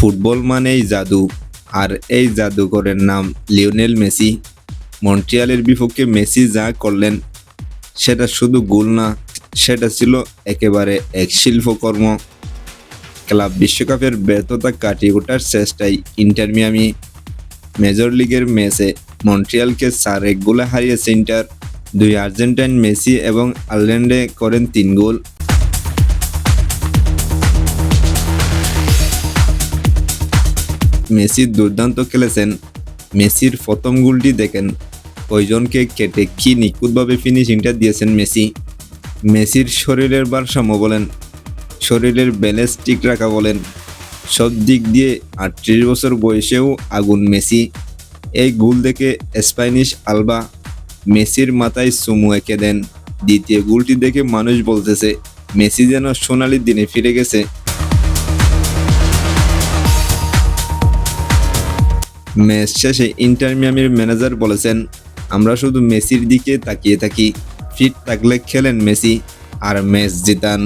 Football মানেই জাদু। আর এই জাদুকরের নাম লিওনেল মেসি। মন্ট্রিয়ালের বিপক্ষে মেসি যা করলেন, সেটা শুধু গোল না, সেটা ছিল একেবারে এক শিল্পকর্ম। ক্লাব বিশ্বকাপের ব্যর্থতা কাটিয়ে ওঠার চেষ্টায় ইন্টার মিয়ামি মেজর লিগের ম্যাচে মন্ট্রিয়ালকে চার এক গোলে হারিয়েছে ইন্টার দুই আর্জেন্টাইন মেসি এবং আয়ারল্যান্ডে করেন তিন গোল। মেসি দুর্দান্ত খেলেছেন। মেসির প্রথম গোলটি দেখেন, কয়জনকে কেটে কি নিখুঁতভাবে ফিনিশিংটা দিয়েছেন মেসি। মেসির শরীরের ভারসাম্য বলেন, শরীরের ব্যালেন্স ঠিক রাখা বলেন। সব দিক দিয়ে আটত্রিশ বছর বয়সেও আগুন মেসি। এই গোল দেখে স্প্যানিশ আলবা মেসির মাথায় চুমু এঁকে দেন। দ্বিতীয় গোলটি দেখে মানুষ বলতেছে, মেসি যেন সোনালির দিনে ফিরে গেছে। ম্যাচ শেষে ইন্টার মিয়ামির ম্যানেজার বলেছেন, আমরা শুধু মেসির দিকে তাকিয়ে থাকি। ফিট থাকলে খেলেন মেসি, আর ম্যাচ জিতান।